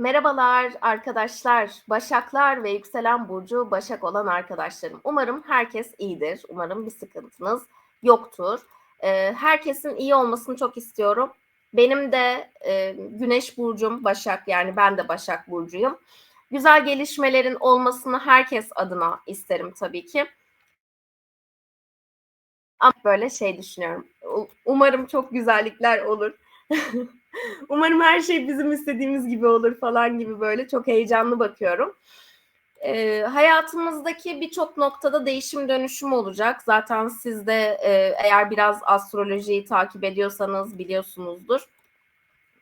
Merhabalar arkadaşlar, Başaklar ve yükselen burcu Başak olan arkadaşlarım. Umarım herkes iyidir. Umarım bir sıkıntınız yoktur. Ee, herkesin iyi olmasını çok istiyorum. Benim de e, Güneş burcum Başak yani ben de Başak burcuyum. Güzel gelişmelerin olmasını herkes adına isterim tabii ki. Ama böyle şey düşünüyorum. Umarım çok güzellikler olur. Umarım her şey bizim istediğimiz gibi olur falan gibi böyle çok heyecanlı bakıyorum. Ee, hayatımızdaki birçok noktada değişim dönüşüm olacak. Zaten siz de e, eğer biraz astrolojiyi takip ediyorsanız biliyorsunuzdur.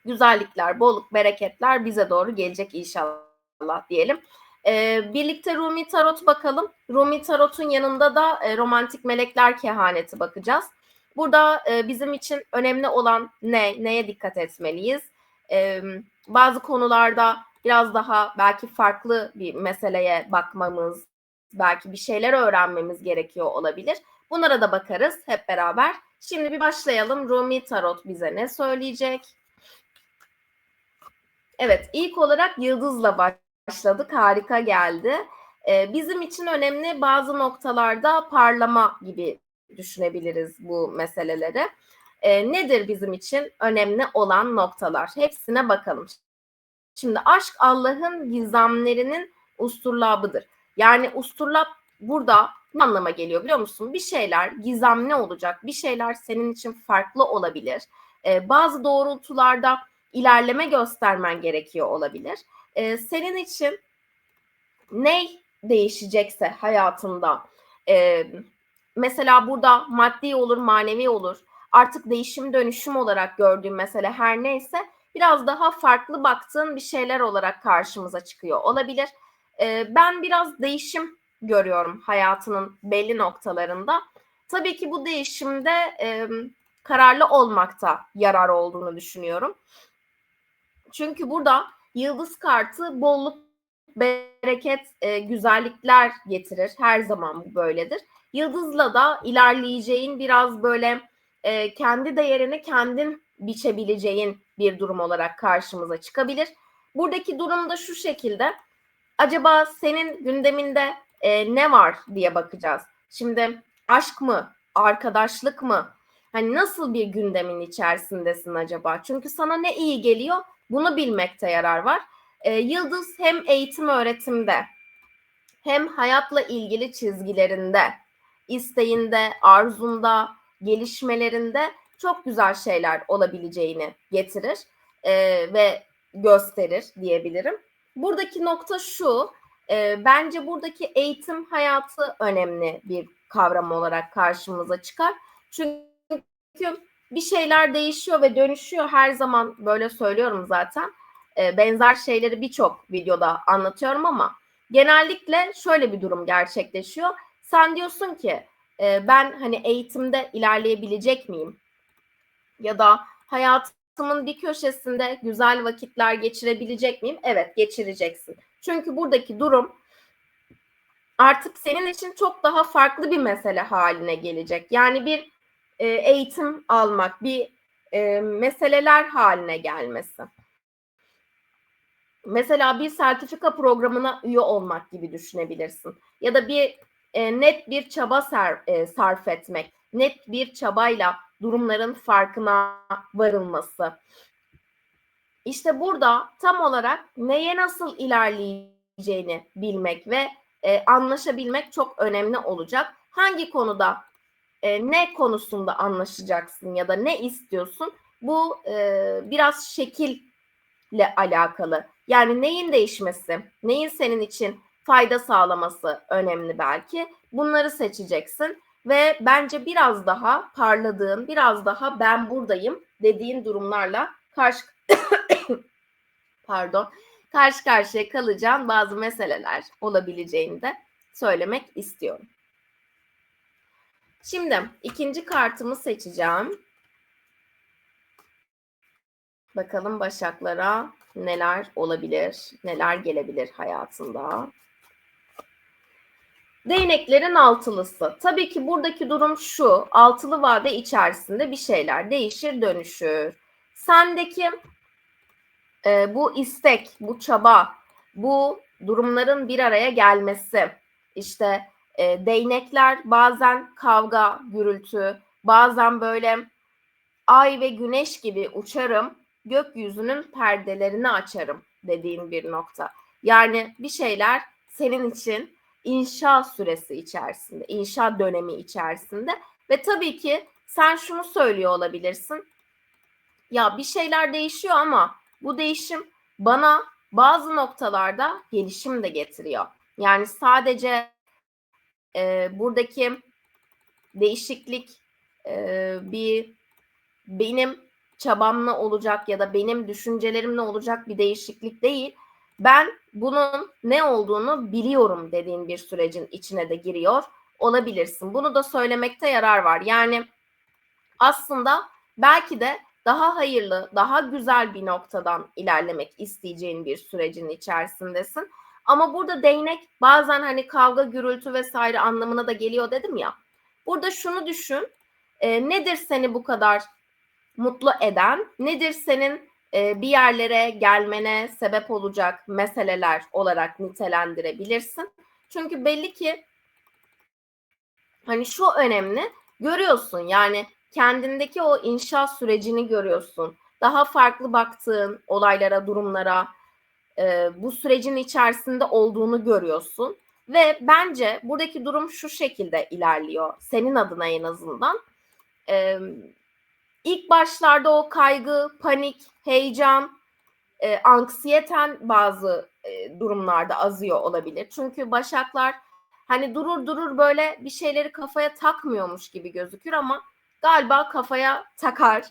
Güzellikler, bolluk, bereketler bize doğru gelecek inşallah diyelim. Ee, birlikte Rumi Tarot bakalım. Rumi Tarot'un yanında da e, romantik melekler kehaneti bakacağız. Burada e, bizim için önemli olan ne, neye dikkat etmeliyiz? E, bazı konularda biraz daha belki farklı bir meseleye bakmamız, belki bir şeyler öğrenmemiz gerekiyor olabilir. Bunlara da bakarız hep beraber. Şimdi bir başlayalım. Rumi Tarot bize ne söyleyecek? Evet, ilk olarak yıldızla başladık. Harika geldi. Ee, bizim için önemli bazı noktalarda parlama gibi düşünebiliriz bu meseleleri. E, nedir bizim için önemli olan noktalar? Hepsine bakalım. Şimdi aşk Allah'ın gizemlerinin usturlabıdır. Yani usturlab burada ne anlama geliyor biliyor musun? Bir şeyler gizemli olacak, bir şeyler senin için farklı olabilir. Ee, bazı doğrultularda ilerleme göstermen gerekiyor olabilir. Ee, senin için ne değişecekse hayatında, e, mesela burada maddi olur, manevi olur. Artık değişim dönüşüm olarak gördüğüm mesele her neyse biraz daha farklı baktığın bir şeyler olarak karşımıza çıkıyor olabilir. Ee, ben biraz değişim görüyorum hayatının belli noktalarında. Tabii ki bu değişimde e, kararlı olmakta yarar olduğunu düşünüyorum. Çünkü burada yıldız kartı bolluk, bereket, e, güzellikler getirir. Her zaman bu böyledir. Yıldızla da ilerleyeceğin biraz böyle e, kendi değerini kendin biçebileceğin bir durum olarak karşımıza çıkabilir. Buradaki durum da şu şekilde. Acaba senin gündeminde e, ne var diye bakacağız. Şimdi aşk mı, arkadaşlık mı? Hani nasıl bir gündemin içerisindesin acaba? Çünkü sana ne iyi geliyor? Bunu bilmekte yarar var. E, Yıldız hem eğitim öğretimde hem hayatla ilgili çizgilerinde isteğinde, arzunda, gelişmelerinde çok güzel şeyler olabileceğini getirir e, ve gösterir diyebilirim. Buradaki nokta şu, e, bence buradaki eğitim hayatı önemli bir kavram olarak karşımıza çıkar. Çünkü bir şeyler değişiyor ve dönüşüyor her zaman böyle söylüyorum zaten. E, benzer şeyleri birçok videoda anlatıyorum ama genellikle şöyle bir durum gerçekleşiyor sen diyorsun ki e, ben hani eğitimde ilerleyebilecek miyim? Ya da hayatımın bir köşesinde güzel vakitler geçirebilecek miyim? Evet, geçireceksin. Çünkü buradaki durum artık senin için çok daha farklı bir mesele haline gelecek. Yani bir e, eğitim almak, bir meseleler haline gelmesi. Mesela bir sertifika programına üye olmak gibi düşünebilirsin. Ya da bir e, net bir çaba ser, e, sarf etmek, net bir çabayla durumların farkına varılması. İşte burada tam olarak neye nasıl ilerleyeceğini bilmek ve e, anlaşabilmek çok önemli olacak. Hangi konuda e, ne konusunda anlaşacaksın ya da ne istiyorsun? Bu e, biraz şekille alakalı. Yani neyin değişmesi, neyin senin için fayda sağlaması önemli belki. Bunları seçeceksin ve bence biraz daha parladığın, biraz daha ben buradayım dediğin durumlarla karşı pardon karşı karşıya kalacağın bazı meseleler olabileceğini de söylemek istiyorum. Şimdi ikinci kartımı seçeceğim. Bakalım başaklara neler olabilir, neler gelebilir hayatında. Değneklerin altılısı. Tabii ki buradaki durum şu. Altılı vade içerisinde bir şeyler değişir, dönüşür. Sendeki e, bu istek, bu çaba, bu durumların bir araya gelmesi, işte e, değnekler bazen kavga, gürültü, bazen böyle ay ve güneş gibi uçarım, gökyüzünün perdelerini açarım dediğin bir nokta. Yani bir şeyler senin için inşa süresi içerisinde, inşa dönemi içerisinde ve tabii ki sen şunu söylüyor olabilirsin. Ya bir şeyler değişiyor ama bu değişim bana bazı noktalarda gelişim de getiriyor. Yani sadece e, buradaki değişiklik e, bir benim çabamla olacak ya da benim düşüncelerimle olacak bir değişiklik değil. Ben bunun ne olduğunu biliyorum dediğin bir sürecin içine de giriyor olabilirsin. Bunu da söylemekte yarar var. Yani aslında belki de daha hayırlı, daha güzel bir noktadan ilerlemek isteyeceğin bir sürecin içerisindesin. Ama burada değnek bazen hani kavga, gürültü vesaire anlamına da geliyor dedim ya. Burada şunu düşün. E, nedir seni bu kadar mutlu eden? Nedir senin e, bir yerlere gelmene sebep olacak meseleler olarak nitelendirebilirsin? Çünkü belli ki hani şu önemli görüyorsun yani kendindeki o inşaat sürecini görüyorsun. Daha farklı baktığın olaylara, durumlara, e, bu sürecin içerisinde olduğunu görüyorsun. Ve bence buradaki durum şu şekilde ilerliyor. Senin adına en azından. E, ilk başlarda o kaygı, panik, heyecan, e, anksiyeten bazı e, durumlarda azıyor olabilir. Çünkü başaklar hani durur durur böyle bir şeyleri kafaya takmıyormuş gibi gözükür ama galiba kafaya takar.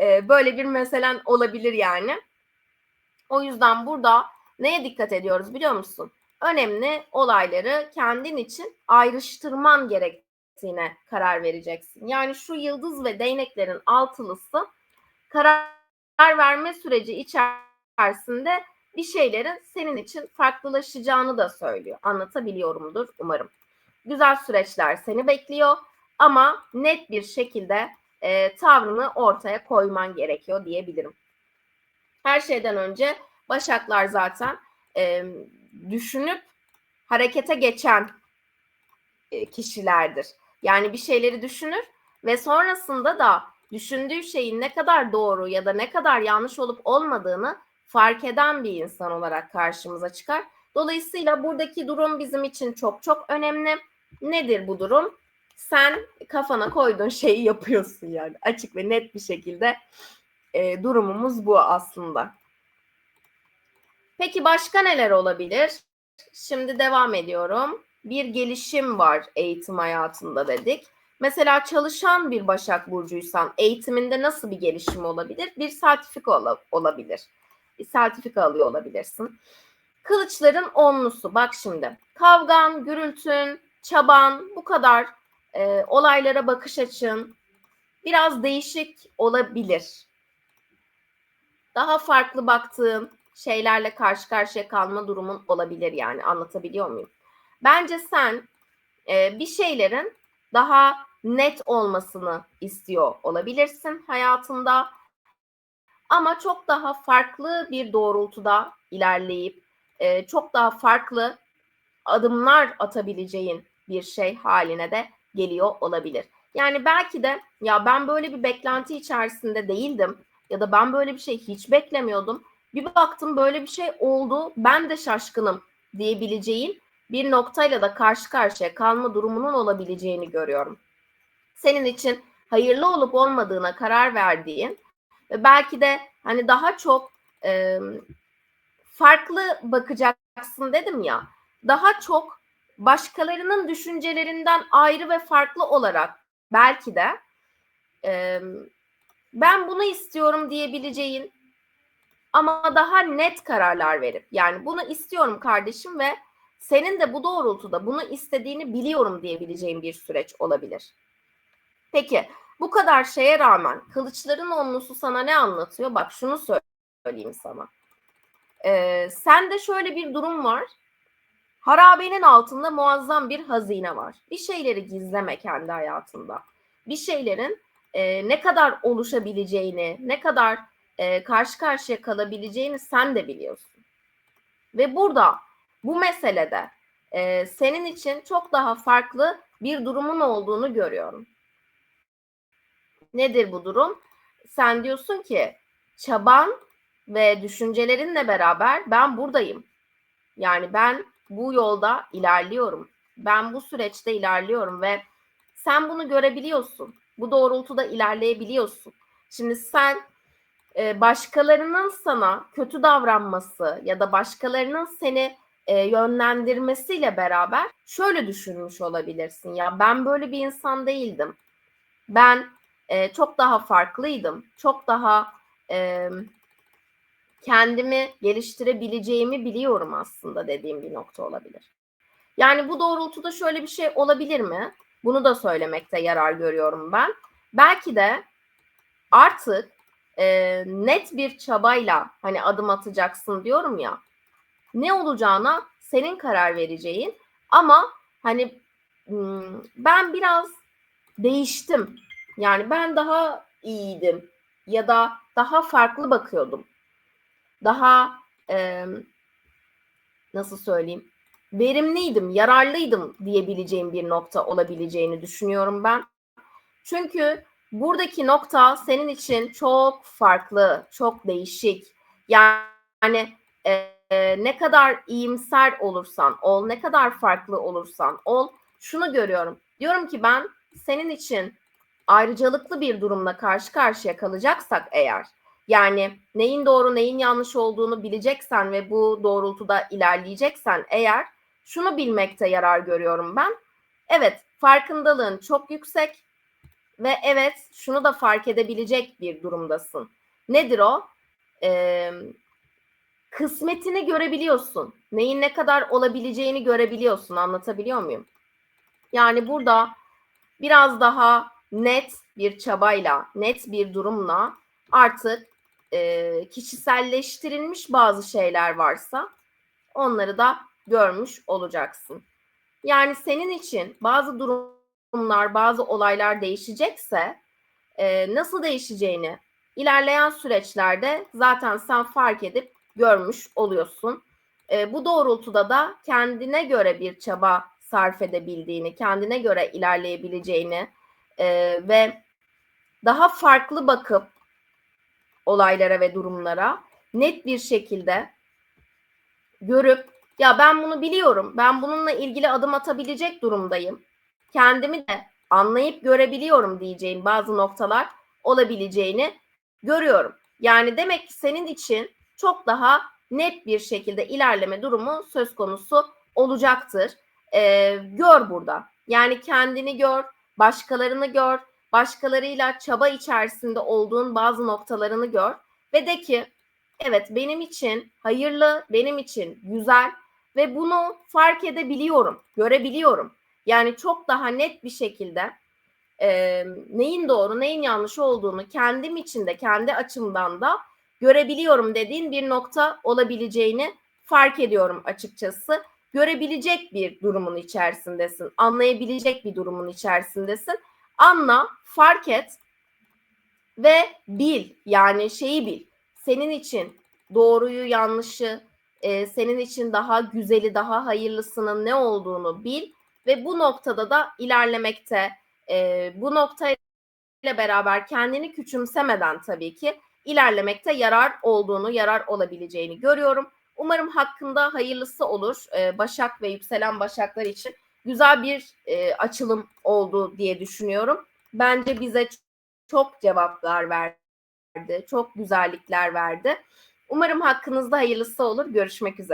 E, böyle bir meselen olabilir yani. O yüzden burada neye dikkat ediyoruz biliyor musun? Önemli olayları kendin için ayrıştırman gerektiğine karar vereceksin. Yani şu yıldız ve değneklerin altılısı karar verme süreci içerisinde bir şeylerin senin için farklılaşacağını da söylüyor. Anlatabiliyorumdur umarım. Güzel süreçler seni bekliyor ama net bir şekilde e, tavrını ortaya koyman gerekiyor diyebilirim. Her şeyden önce Başaklar zaten e, düşünüp harekete geçen e, kişilerdir. Yani bir şeyleri düşünür ve sonrasında da düşündüğü şeyin ne kadar doğru ya da ne kadar yanlış olup olmadığını fark eden bir insan olarak karşımıza çıkar. Dolayısıyla buradaki durum bizim için çok çok önemli. Nedir bu durum? Sen kafana koyduğun şeyi yapıyorsun yani açık ve net bir şekilde e, durumumuz bu aslında. Peki başka neler olabilir? Şimdi devam ediyorum. Bir gelişim var eğitim hayatında dedik. Mesela çalışan bir Başak Burcuysan eğitiminde nasıl bir gelişim olabilir? Bir sertifika ol- olabilir. Bir sertifika alıyor olabilirsin. Kılıçların onlusu. Bak şimdi. Kavgan, gürültün, çaban, bu kadar e, olaylara bakış açın biraz değişik olabilir. Daha farklı baktığın, şeylerle karşı karşıya kalma durumun olabilir yani anlatabiliyor muyum? Bence sen e, bir şeylerin daha net olmasını istiyor olabilirsin hayatında ama çok daha farklı bir doğrultuda ilerleyip e, çok daha farklı adımlar atabileceğin bir şey haline de geliyor olabilir. Yani belki de ya ben böyle bir beklenti içerisinde değildim ya da ben böyle bir şey hiç beklemiyordum bir baktım böyle bir şey oldu. Ben de şaşkınım diyebileceğin bir noktayla da karşı karşıya kalma durumunun olabileceğini görüyorum. Senin için hayırlı olup olmadığına karar verdiğin ve belki de hani daha çok e, farklı bakacaksın dedim ya. Daha çok başkalarının düşüncelerinden ayrı ve farklı olarak belki de e, ben bunu istiyorum diyebileceğin ama daha net kararlar verip yani bunu istiyorum kardeşim ve senin de bu doğrultuda bunu istediğini biliyorum diyebileceğin bir süreç olabilir. Peki bu kadar şeye rağmen kılıçların onlusu sana ne anlatıyor? Bak şunu söyleyeyim sana. Ee, sende şöyle bir durum var. Harabenin altında muazzam bir hazine var. Bir şeyleri gizleme kendi hayatında. Bir şeylerin e, ne kadar oluşabileceğini, ne kadar e, karşı karşıya kalabileceğini sen de biliyorsun. Ve burada bu meselede e, senin için çok daha farklı bir durumun olduğunu görüyorum. Nedir bu durum? Sen diyorsun ki çaban ve düşüncelerinle beraber ben buradayım. Yani ben bu yolda ilerliyorum. Ben bu süreçte ilerliyorum ve sen bunu görebiliyorsun. Bu doğrultuda ilerleyebiliyorsun. Şimdi sen başkalarının sana kötü davranması ya da başkalarının seni e, yönlendirmesiyle beraber şöyle düşünmüş olabilirsin. Ya ben böyle bir insan değildim. Ben e, çok daha farklıydım. Çok daha e, kendimi geliştirebileceğimi biliyorum aslında dediğim bir nokta olabilir. Yani bu doğrultuda şöyle bir şey olabilir mi? Bunu da söylemekte yarar görüyorum ben. Belki de artık e, net bir çabayla hani adım atacaksın diyorum ya. Ne olacağına senin karar vereceğin ama hani ben biraz değiştim. Yani ben daha iyiydim ya da daha farklı bakıyordum. Daha e, nasıl söyleyeyim? verimliydim, yararlıydım diyebileceğim bir nokta olabileceğini düşünüyorum ben. Çünkü buradaki nokta senin için çok farklı, çok değişik. Yani e, ne kadar iyimser olursan ol, ne kadar farklı olursan ol, şunu görüyorum. Diyorum ki ben senin için ayrıcalıklı bir durumla karşı karşıya kalacaksak eğer, yani neyin doğru neyin yanlış olduğunu bileceksen ve bu doğrultuda ilerleyeceksen eğer şunu bilmekte yarar görüyorum ben. Evet farkındalığın çok yüksek ve evet şunu da fark edebilecek bir durumdasın. Nedir o? Ee, kısmetini görebiliyorsun. Neyin ne kadar olabileceğini görebiliyorsun. Anlatabiliyor muyum? Yani burada biraz daha net bir çabayla, net bir durumla artık e, kişiselleştirilmiş bazı şeyler varsa onları da görmüş olacaksın. Yani senin için bazı durumlar, bazı olaylar değişecekse e, nasıl değişeceğini ilerleyen süreçlerde zaten sen fark edip görmüş oluyorsun. E, bu doğrultuda da kendine göre bir çaba sarf edebildiğini, kendine göre ilerleyebileceğini e, ve daha farklı bakıp olaylara ve durumlara net bir şekilde görüp ya ben bunu biliyorum. Ben bununla ilgili adım atabilecek durumdayım. Kendimi de anlayıp görebiliyorum diyeceğim bazı noktalar olabileceğini görüyorum. Yani demek ki senin için çok daha net bir şekilde ilerleme durumu söz konusu olacaktır. Ee, gör burada. Yani kendini gör, başkalarını gör, başkalarıyla çaba içerisinde olduğun bazı noktalarını gör ve de ki evet benim için hayırlı, benim için güzel ve bunu fark edebiliyorum, görebiliyorum. Yani çok daha net bir şekilde e, neyin doğru, neyin yanlış olduğunu kendim içinde, kendi açımdan da görebiliyorum dediğin bir nokta olabileceğini fark ediyorum açıkçası. Görebilecek bir durumun içerisindesin, anlayabilecek bir durumun içerisindesin. Anla, fark et ve bil. Yani şeyi bil. Senin için doğruyu, yanlışı, e, senin için daha güzeli, daha hayırlısının ne olduğunu bil ve bu noktada da ilerlemekte, e, bu noktayla beraber kendini küçümsemeden tabii ki ilerlemekte yarar olduğunu, yarar olabileceğini görüyorum. Umarım hakkında hayırlısı olur. E, Başak ve yükselen Başaklar için güzel bir e, açılım oldu diye düşünüyorum. Bence bize çok cevaplar verdi, çok güzellikler verdi. Umarım hakkınızda hayırlısı olur. Görüşmek üzere.